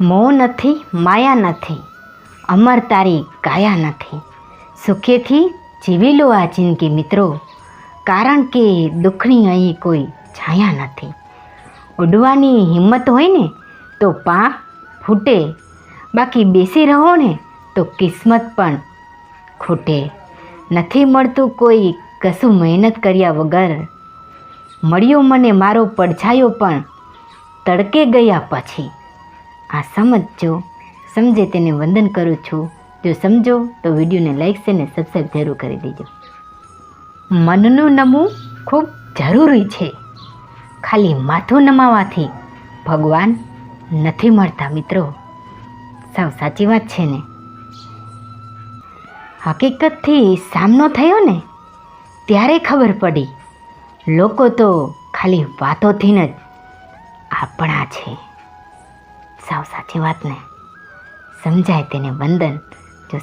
મોહ નથી, માયા નથી, અમર તારી કાયા નથી. સુખેથી જીવી લો આ જિંદગી મિત્રો, કારણ કે દુઃખની અહીં કોઈ છાયા નથી. ઉડવાની હિંમત હોય ને, તો પા ફૂટે. બાકી બેસી રહો ને, તો કિસ્મત પણ ખૂટે. નથી મળતું કોઈ કશું મહેનત કર્યા વગર. મળ્યો મને મારો પડછાયો પણ તડકે ગયા પછી. આ સમજજો. સમજે તેને વંદન કરું છું. જો સમજો, તો વિડીયોને લાઈક છે ને સબસ્ક્રાઈબ જરૂર કરી દેજો. મનનું નમવું ખૂબ જરૂરી છે. ખાલી માથું નમાવાથી ભગવાન નથી મળતા મિત્રો. સાવ સાચી વાત છે ને? હકીકતથી સામનો થયો ને? ત્યારે ખબર પડી. લોકો તો ખાલી વાતોથી જ આપણા છે. સાવ સાચી વાત ને સમજાય તેને વંદન. જો